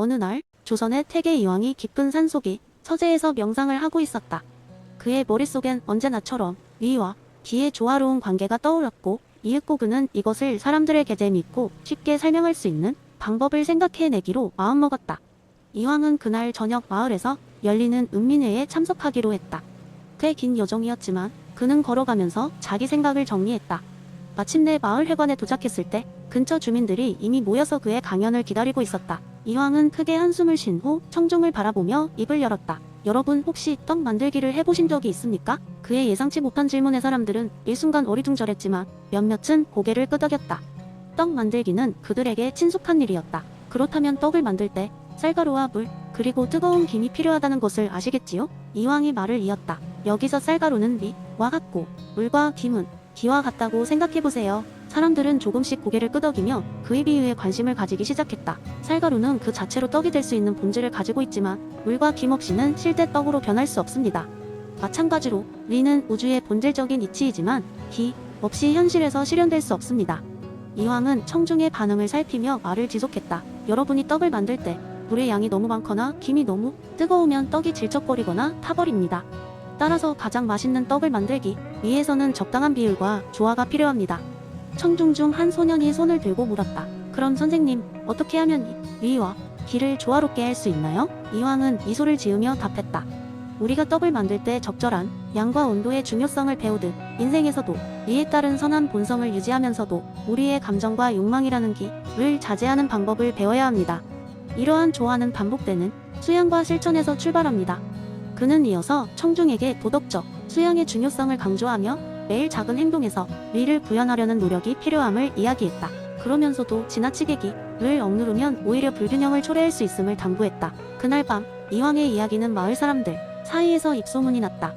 어느 날 조선의 태계 이왕이 깊은 산속에 서재에서 명상을 하고 있었다. 그의 머릿속엔 언제나처럼 위와 기의 조화로운 관계가 떠올랐고 이윽고 그는 이것을 사람들에게 재미있고 쉽게 설명할 수 있는 방법을 생각해내기로 마음먹었다. 이왕은 그날 저녁 마을에서 열리는 은민회에 참석하기로 했다. 꽤 긴 여정이었지만 그는 걸어가면서 자기 생각을 정리했다. 마침내 마을 회관에 도착했을 때 근처 주민들이 이미 모여서 그의 강연을 기다리고 있었다. 이왕은 크게 한숨을 쉰 후 청중을 바라보며 입을 열었다. 여러분 혹시 떡 만들기를 해보신 적이 있습니까? 그의 예상치 못한 질문에 사람들은 일순간 어리둥절했지만 몇몇은 고개를 끄덕였다. 떡 만들기는 그들에게 친숙한 일이었다. 그렇다면 떡을 만들 때 쌀가루와 물, 그리고 뜨거운 김이 필요하다는 것을 아시겠지요? 이왕이 말을 이었다. 여기서 쌀가루는 미와 같고 물과 김은 기와 같다고 생각해보세요. 사람들은 조금씩 고개를 끄덕이며 그의 비유에 관심을 가지기 시작했다. 쌀가루는 그 자체로 떡이 될 수 있는 본질을 가지고 있지만 물과 김 없이는 실제 떡으로 변할 수 없습니다. 마찬가지로 리는 우주의 본질적인 이치이지만 기 없이 현실에서 실현될 수 없습니다. 이왕은 청중의 반응을 살피며 말을 지속했다. 여러분이 떡을 만들 때 물의 양이 너무 많거나 김이 너무 뜨거우면 떡이 질척거리거나 타버립니다. 따라서 가장 맛있는 떡을 만들기 위해서는 적당한 비율과 조화가 필요합니다. 청중 중 한 소년이 손을 들고 물었다. 그럼 선생님, 어떻게 하면 이 위와 기를 조화롭게 할 수 있나요? 이왕은 미소를 지으며 답했다. 우리가 떡을 만들 때 적절한 양과 온도의 중요성을 배우듯 인생에서도 이에 따른 선한 본성을 유지하면서도 우리의 감정과 욕망이라는 기를 자제하는 방법을 배워야 합니다. 이러한 조화는 반복되는 수양과 실천에서 출발합니다. 그는 이어서 청중에게 도덕적 수양의 중요성을 강조하며 매일 작은 행동에서 위를 구현하려는 노력이 필요함을 이야기했다. 그러면서도 지나치게 기를 억누르면 오히려 불균형을 초래할 수 있음을 당부했다. 그날 밤 이왕의 이야기는 마을 사람들 사이에서 입소문이 났다.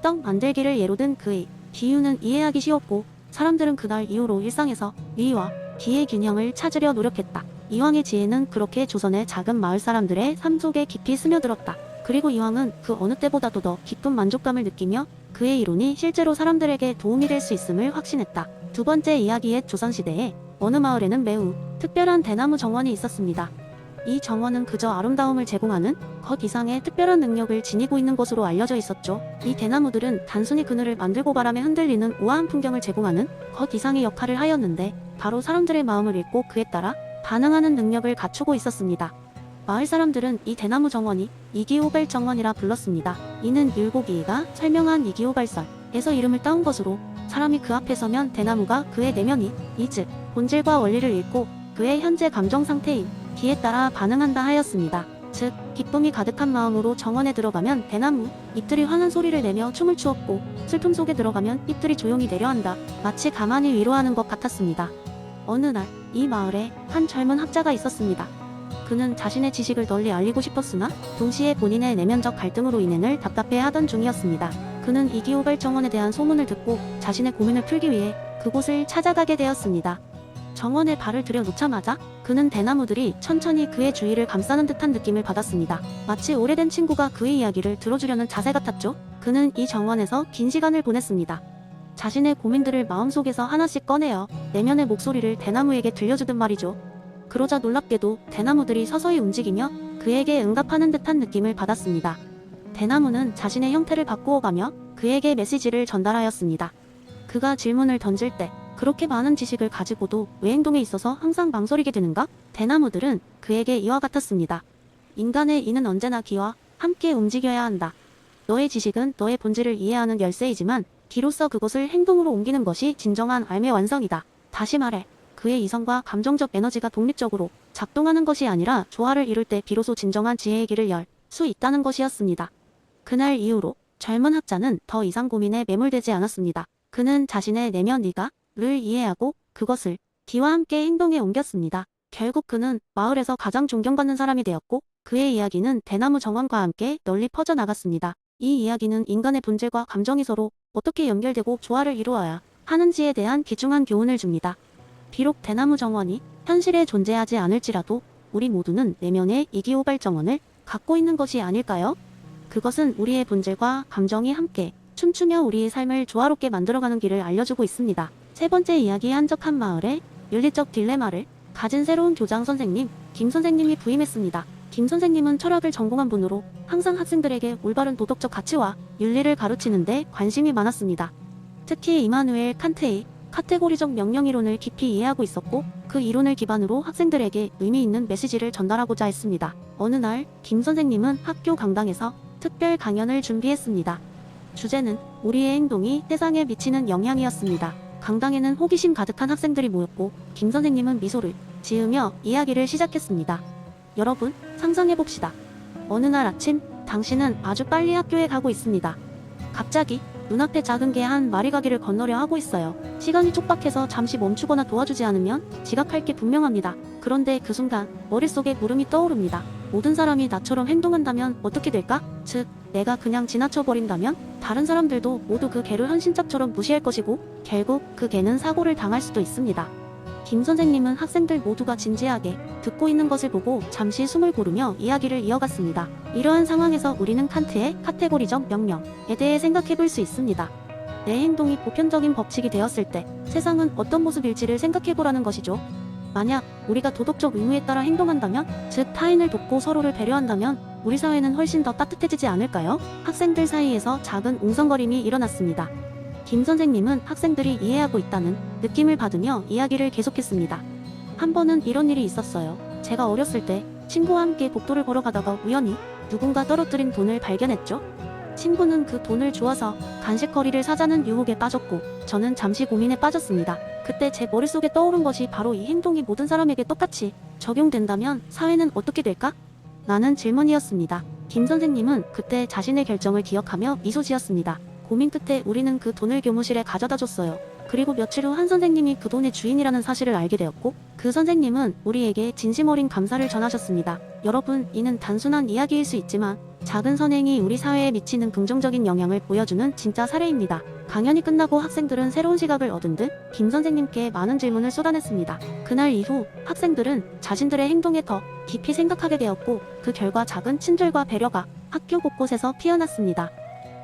떡 만들기를 예로 든 그의 비유는 이해하기 쉬웠고 사람들은 그날 이후로 일상에서 위와 기의 균형을 찾으려 노력했다. 이왕의 지혜는 그렇게 조선의 작은 마을 사람들의 삶 속에 깊이 스며들었다. 그리고 이왕은 그 어느 때보다도 더 깊은 만족감을 느끼며 그의 이론이 실제로 사람들에게 도움이 될 수 있음을 확신했다. 두 번째 이야기의 조선시대에 어느 마을에는 매우 특별한 대나무 정원이 있었습니다. 이 정원은 그저 아름다움을 제공하는 것 이상의 특별한 능력을 지니고 있는 것으로 알려져 있었죠. 이 대나무들은 단순히 그늘을 만들고 바람에 흔들리는 우아한 풍경을 제공하는 것 이상의 역할을 하였는데 바로 사람들의 마음을 읽고 그에 따라 반응하는 능력을 갖추고 있었습니다. 마을 사람들은 이 대나무 정원이 이기호발 정원이라 불렀습니다. 이는 율곡이가 설명한 이기호발설에서 이름을 따온 것으로 사람이 그 앞에 서면 대나무가 그의 내면이 이즉 본질과 원리를 읽고 그의 현재 감정 상태인 기에 따라 반응한다 하였습니다. 즉 기쁨이 가득한 마음으로 정원에 들어가면 대나무 잎들이 환한 소리를 내며 춤을 추었고 슬픔 속에 들어가면 잎들이 조용히 내려앉아 마치 가만히 위로하는 것 같았습니다. 어느 날 이 마을에 한 젊은 학자가 있었습니다. 그는 자신의 지식을 널리 알리고 싶었으나 동시에 본인의 내면적 갈등으로 인해 답답해하던 중이었습니다. 그는 이기호발 정원에 대한 소문을 듣고 자신의 고민을 풀기 위해 그곳을 찾아가게 되었습니다. 정원에 발을 들여놓자마자 그는 대나무들이 천천히 그의 주위를 감싸는 듯한 느낌을 받았습니다. 마치 오래된 친구가 그의 이야기를 들어주려는 자세 같았죠. 그는 이 정원에서 긴 시간을 보냈습니다. 자신의 고민들을 마음속에서 하나씩 꺼내어 내면의 목소리를 대나무에게 들려주듯 말이죠. 그러자 놀랍게도 대나무들이 서서히 움직이며 그에게 응답하는 듯한 느낌을 받았습니다. 대나무는 자신의 형태를 바꾸어 가며 그에게 메시지를 전달하였습니다. 그가 질문을 던질 때 그렇게 많은 지식을 가지고도 왜 행동에 있어서 항상 망설이게 되는가? 대나무들은 그에게 이와 같았습니다. 인간의 이는 언제나 기와 함께 움직여야 한다. 너의 지식은 너의 본질을 이해하는 열쇠이지만 기로써 그것을 행동으로 옮기는 것이 진정한 삶의 완성이다. 다시 말해, 그의 이성과 감정적 에너지가 독립적으로 작동하는 것이 아니라 조화를 이룰 때 비로소 진정한 지혜의 길을 열 수 있다는 것이었습니다. 그날 이후로 젊은 학자는 더 이상 고민에 매몰되지 않았습니다. 그는 자신의 내면 네가를 이해하고 그것을 기와 함께 행동에 옮겼습니다. 결국 그는 마을에서 가장 존경받는 사람이 되었고 그의 이야기는 대나무 정원과 함께 널리 퍼져나갔습니다. 이 이야기는 인간의 본질과 감정이 서로 어떻게 연결되고 조화를 이루어야 하는지에 대한 귀중한 교훈을 줍니다. 비록 대나무 정원이 현실에 존재하지 않을지라도 우리 모두는 내면의 이기호발 정원을 갖고 있는 것이 아닐까요? 그것은 우리의 본질과 감정이 함께 춤추며 우리의 삶을 조화롭게 만들어가는 길을 알려주고 있습니다. 세 번째 이야기 한적한 마을에 윤리적 딜레마를 가진 새로운 교장 선생님, 김 선생님이 부임했습니다. 김 선생님은 철학을 전공한 분으로 항상 학생들에게 올바른 도덕적 가치와 윤리를 가르치는데 관심이 많았습니다. 특히 이마누엘 칸트의 카테고리적 명령 이론을 깊이 이해하고 있었고 그 이론을 기반으로 학생들에게 의미 있는 메시지를 전달하고자 했습니다. 어느 날 김 선생님은 학교 강당에서 특별 강연을 준비했습니다. 주제는 우리의 행동이 세상에 미치는 영향이었습니다. 강당에는 호기심 가득한 학생들이 모였고 김 선생님은 미소를 지으며 이야기를 시작했습니다. 여러분, 상상해봅시다. 어느 날 아침, 당신은 아주 빨리 학교에 가고 있습니다. 갑자기 눈앞에 작은 개 한 마리 가기를 건너려 하고 있어요. 시간이 촉박해서 잠시 멈추거나 도와주지 않으면 지각할 게 분명합니다. 그런데 그 순간 머릿속에 물음이 떠오릅니다. 모든 사람이 나처럼 행동한다면 어떻게 될까? 즉, 내가 그냥 지나쳐버린다면 다른 사람들도 모두 그 개를 헌신짝처럼 무시할 것이고 결국 그 개는 사고를 당할 수도 있습니다. 김 선생님은 학생들 모두가 진지하게 듣고 있는 것을 보고 잠시 숨을 고르며 이야기를 이어갔습니다. 이러한 상황에서 우리는 칸트의 카테고리적 명령에 대해 생각해 볼 수 있습니다. 내 행동이 보편적인 법칙이 되었을 때 세상은 어떤 모습일지를 생각해 보라는 것이죠. 만약 우리가 도덕적 의무에 따라 행동한다면, 즉 타인을 돕고 서로를 배려한다면 우리 사회는 훨씬 더 따뜻해지지 않을까요? 학생들 사이에서 작은 웅성거림이 일어났습니다. 김 선생님은 학생들이 이해하고 있다는 느낌을 받으며 이야기를 계속했습니다. 한 번은 이런 일이 있었어요. 제가 어렸을 때 친구와 함께 복도를 걸어가다가 우연히 누군가 떨어뜨린 돈을 발견했죠. 친구는 그 돈을 주어서 간식거리를 사자는 유혹에 빠졌고 저는 잠시 고민에 빠졌습니다. 그때 제 머릿속에 떠오른 것이 바로 이 행동이 모든 사람에게 똑같이 적용된다면 사회는 어떻게 될까? 라는 질문이었습니다. 김 선생님은 그때 자신의 결정을 기억하며 미소 지었습니다. 고민 끝에 우리는 그 돈을 교무실에 가져다 줬어요. 그리고 며칠 후 한 선생님이 그 돈의 주인이라는 사실을 알게 되었고 그 선생님은 우리에게 진심 어린 감사를 전하셨습니다. 여러분, 이는 단순한 이야기일 수 있지만 작은 선행이 우리 사회에 미치는 긍정적인 영향을 보여주는 진짜 사례입니다. 강연이 끝나고 학생들은 새로운 시각을 얻은 듯 김 선생님께 많은 질문을 쏟아냈습니다. 그날 이후 학생들은 자신들의 행동에 더 깊이 생각하게 되었고 그 결과 작은 친절과 배려가 학교 곳곳에서 피어났습니다.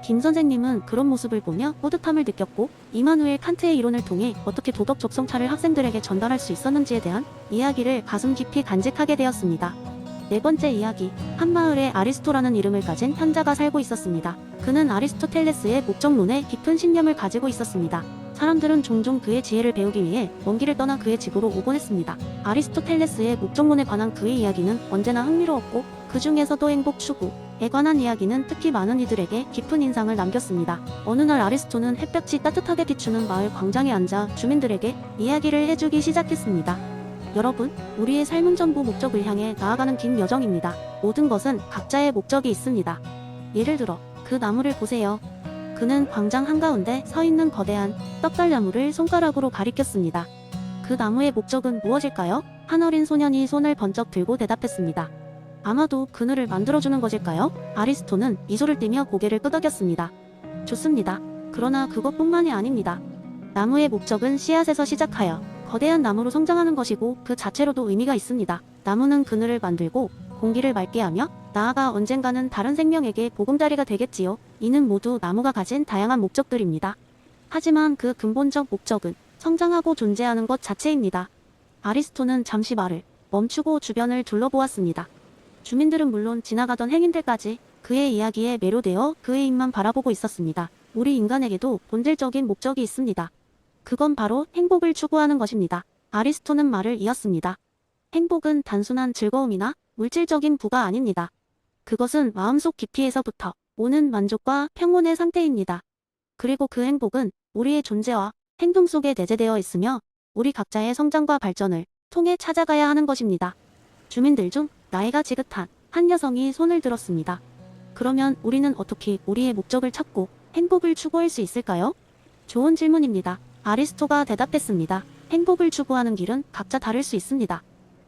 김 선생님은 그런 모습을 보며 뿌듯함을 느꼈고 이마누엘 칸트의 이론을 통해 어떻게 도덕 적성차를 학생들에게 전달할 수 있었는지에 대한 이야기를 가슴 깊이 간직하게 되었습니다. 네 번째 이야기. 한 마을에 아리스토라는 이름을 가진 현자가 살고 있었습니다. 그는 아리스토텔레스의 목적론에 깊은 신념을 가지고 있었습니다. 사람들은 종종 그의 지혜를 배우기 위해 먼 길을 떠나 그의 집으로 오곤 했습니다. 아리스토텔레스의 목적론에 관한 그의 이야기는 언제나 흥미로웠고 그 중에서도 행복 추구 에 관한 이야기는 특히 많은 이들에게 깊은 인상을 남겼습니다. 어느 날 아리스토는 햇볕이 따뜻하게 비추는 마을 광장에 앉아 주민들에게 이야기를 해주기 시작했습니다. 여러분, 우리의 삶은 전부 목적을 향해 나아가는 긴 여정입니다. 모든 것은 각자의 목적이 있습니다. 예를 들어, 그 나무를 보세요. 그는 광장 한가운데 서 있는 거대한 떡달나무를 손가락으로 가리켰습니다. 그 나무의 목적은 무엇일까요? 한 어린 소년이 손을 번쩍 들고 대답했습니다. 아마도 그늘을 만들어주는 것일까요? 아리스토는 미소를 띠며 고개를 끄덕였습니다. 좋습니다. 그러나 그것뿐만이 아닙니다. 나무의 목적은 씨앗에서 시작하여 거대한 나무로 성장하는 것이고 그 자체로도 의미가 있습니다. 나무는 그늘을 만들고 공기를 맑게 하며 나아가 언젠가는 다른 생명에게 보금자리가 되겠지요. 이는 모두 나무가 가진 다양한 목적들입니다. 하지만 그 근본적 목적은 성장하고 존재하는 것 자체입니다. 아리스토는 잠시 말을 멈추고 주변을 둘러보았습니다. 주민들은 물론 지나가던 행인들까지 그의 이야기에 매료되어 그의 입만 바라보고 있었습니다. 우리 인간에게도 본질적인 목적이 있습니다. 그건 바로 행복을 추구하는 것입니다. 아리스토는 말을 이었습니다. 행복은 단순한 즐거움이나 물질적인 부가 아닙니다. 그것은 마음속 깊이에서부터 오는 만족과 평온의 상태입니다. 그리고 그 행복은 우리의 존재와 행동 속에 내재되어 있으며 우리 각자의 성장과 발전을 통해 찾아가야 하는 것입니다. 주민들 중 나이가 지긋한 한 여성이 손을 들었습니다. 그러면 우리는 어떻게 우리의 목적을 찾고 행복을 추구할 수 있을까요? 좋은 질문입니다. 아리스토가 대답했습니다. 행복을 추구하는 길은 각자 다를 수 있습니다.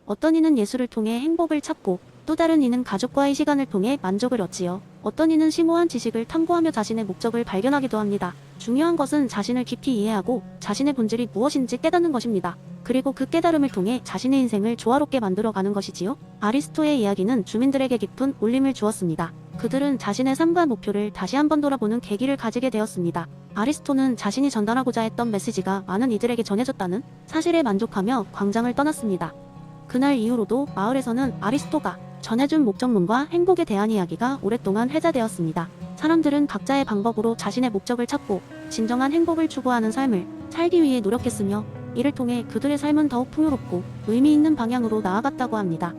어떤 이는 예술을 통해 행복을 찾고 또 다른 이는 가족과의 시간을 통해 만족을 얻지요. 어떤 이는 심오한 지식을 탐구하며 자신의 목적을 발견하기도 합니다. 중요한 것은 자신을 깊이 이해하고 자신의 본질이 무엇인지 깨닫는 것입니다. 그리고 그 깨달음을 통해 자신의 인생을 조화롭게 만들어가는 것이지요. 아리스토의 이야기는 주민들에게 깊은 울림을 주었습니다. 그들은 자신의 삶과 목표를 다시 한번 돌아보는 계기를 가지게 되었습니다. 아리스토는 자신이 전달하고자 했던 메시지가 많은 이들에게 전해졌다는 사실에 만족하며 광장을 떠났습니다. 그날 이후로도 마을에서는 아리스토가 전해준 목적론과 행복에 대한 이야기가 오랫동안 회자되었습니다. 사람들은 각자의 방법으로 자신의 목적을 찾고 진정한 행복을 추구하는 삶을 살기 위해 노력했으며 이를 통해 그들의 삶은 더욱 풍요롭고 의미 있는 방향으로 나아갔다고 합니다.